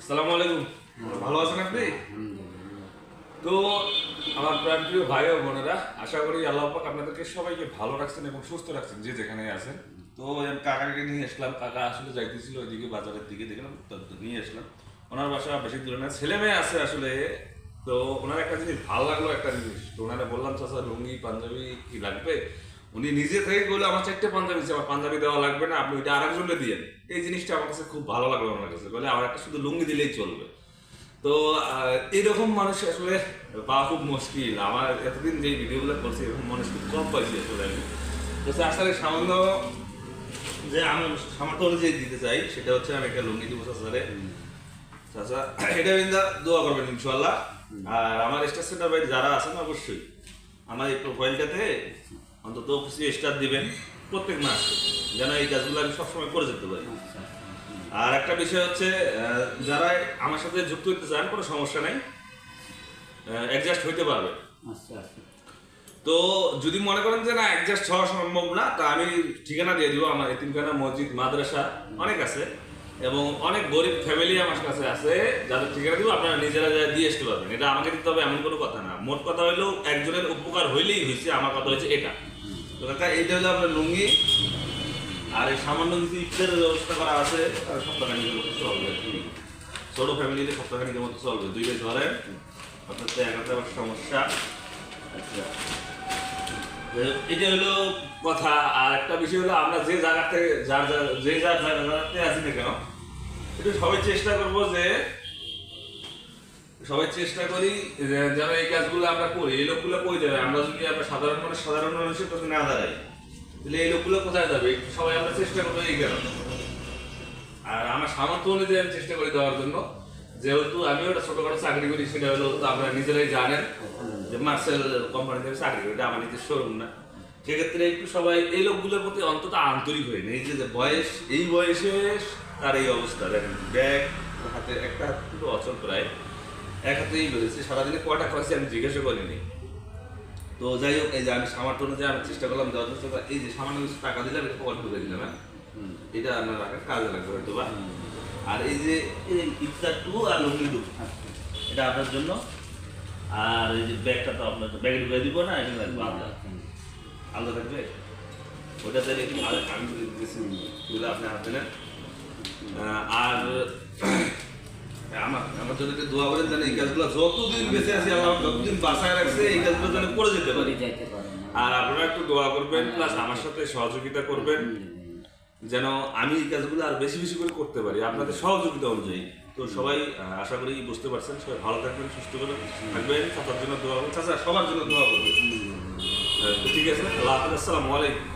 আসসালামু আলাইকুম। ভালো আছেন আপনি? তো আমার প্রাণ প্রিয় ভাই ও বোনেরা আশা করি আল্লাহ পাক আপনাদেরকে সবাইকে ভালো রাখছেন এবং সুস্থ রাখছেন যে যেখানে আছেন। তো কাকাকে নিয়ে আসলাম কাকা আসলে যাইতেছিল ওইদিকে বাজারের দিকে দেখলাম নিয়ে আসলাম। ওনার বাসা বেশি দূরে না ছেলে মেয়ে আছে আসলে। তো ওনার একটা জিনিস ভালো লাগল একটা জিনিস। তো ওনারা বললাম চাচা লুঙ্গি পাঞ্জাবি কি লাগবে? উনি নিজে থেকে বলে আমার চারটে পাঞ্জাবি আমার পাঞ্জাবি দেওয়া লাগবে না আপনি ওইটা আরেকজনকে দিয়ে এই জিনিসটা আমার কাছে খুব ভালো লাগল আমার কাছে। বলে আমার একটা শুধু লুঙ্গি দিলেই চলবে। তো এরকম মানুষ আসলে পাওয়া খুব মুশকিল। আমার এতদিন যে ভিডিওগুলো করছি এরকম মানুষ খুব কম পাইছি আসলে আমি। তো আসলে সামান্য যে আমি সামর্থ্য অনুযায়ী দিতে চাই সেটা হচ্ছে আমি একটা লুঙ্গি দিব স্যারে চাচা এটা বিন্দা দোয়া করবেন ইনশাল্লাহ আর আমার স্টার সেন্টার বাইরে যারা আছেন অবশ্যই। আমার এই প্রোফাইলটাতে অন্তত কিছু স্টার দিবেন প্রত্যেক মাস। যেন এই কাজগুলো আমি সবসময় করে যেতে পারি। আর একটা বিষয় হচ্ছে যারা আমার সাথে যুক্ত হতে চান কোনো সমস্যা নাই। অ্যাডজাস্ট হইতে পারবে। আচ্ছা আচ্ছা। তো যদি মনে করেন যে না অ্যাডজাস্ট হওয়া সম্ভব না তা আমি ঠিকানা দিয়ে দিব। আমার এতিমখানা মসজিদ মাদ্রাসা অনেক আছে। এবং অনেক গরিব ফ্যামিলি আমার কাছে আছে যাদের ঠিকানা দিব আপনারা নিজেরা যা দিয়ে আসতে পারবেন। এটা আমাকে দিতে হবে এমন কোনো কথা না। মোট কথা হইলেও একজনের উপকার হইলেই হয়েছে আমার কথা হয়েছে এটা। এইটা হলো আপনার লুঙ্গি, আর এই সামান্য কিছু ইফতারের ব্যবস্থা করা আছে আর সপ্তাহখানিকের মতো চলবে। ফ্যামিলিতে সপ্তাহখানিকের মতো চলবে। দুই ভাই ধরেন, আপনার তো একাতে আবার সমস্যা। আচ্ছা। এটা হলো কথা। আর একটা বিষয় হলো, আমরা যে জায়গাতে, যার যে যার জায়গাতে আছি না কেন, একটু সবাই চেষ্টা করব যে সবাই চেষ্টা করি যেন এই কাজগুলো আমরা করি। এই লোকগুলো কই যাবে? আমরা যদি আমরা সাধারণ মানুষ, সাধারণ মানুষের কাছে না দাঁড়াই। তাহলে এই লোকগুলো কোথায় যাবে? সবাই আমরা চেষ্টা করব এই কারণে। আর আমার সামর্থ্য অনুযায়ী আমি চেষ্টা করি দেওয়ার জন্য। যেহেতু আমি ওটা ছোটখাটো চাকরি করি, সেটা হলো তো আপনারা নিজেরাই জানেন যে মার্সেল কোম্পানিতে আমি চাকরি করি, এটা আমার নিজের শোরুম না। সেক্ষেত্রে একটু সবাই, এই লোকগুলোর প্রতি অন্তত আন্তরিক হয়ে নেই যে বয়স, এই বয়সে তার এই অবস্থা। দেখেন, ব্যাগ, হাতে, একটা হাত অচল প্রায়। এক হাতেই বেরোচ্ছে সারাদিনে কয়টা খরচে আমি জিজ্ঞাসা করিনি। তো যাই হোক এই যে আমি সামর্থ্য অনুযায়ী আমি চেষ্টা করলাম দেওয়ার তো এই যে সামান্য কিছু টাকা দিলাম এটা অল্প করে দিলাম হ্যাঁ? এটা আপনার রাখার কাজে লাগবে হয়তো বা। আর এই যে এই ইফতার টু আর লুঙ্গি টু এটা আপনার জন্য। আর এই যে ব্যাগটা তো আপনার ব্যাগে ঢুকে দিব না এখানে রাখব আলাদা। আলাদা থাকবে? ওটাতে রেখে আর আমি আপনি হাতে নেন। আর আমার আমার জন্য একটু দোয়া করেন যেন এই কাজগুলো যতদিন বেঁচে আছি আল্লাহ যতদিন বাসায় রাখছে এই কাজগুলো যেন করে যেতে পারি। করে আর আপনারা একটু দোয়া করবেন প্লাস আমার সাথে সহযোগিতা করবেন যেন আমি এই কাজগুলো আর বেশি বেশি করে করতে পারি। আপনাদের সহযোগিতা অনুযায়ী। তো সবাই আশা করি বুঝতে পারছেন সবাই ভালো থাকবেন সুস্থ করবেন থাকবেন। চাচার জন্য দোয়া করবেন চাচা সবার জন্য দোয়া করবেন। হ্যাঁ, ঠিক আছে আল্লাহ আসসালামু আলাইকুম।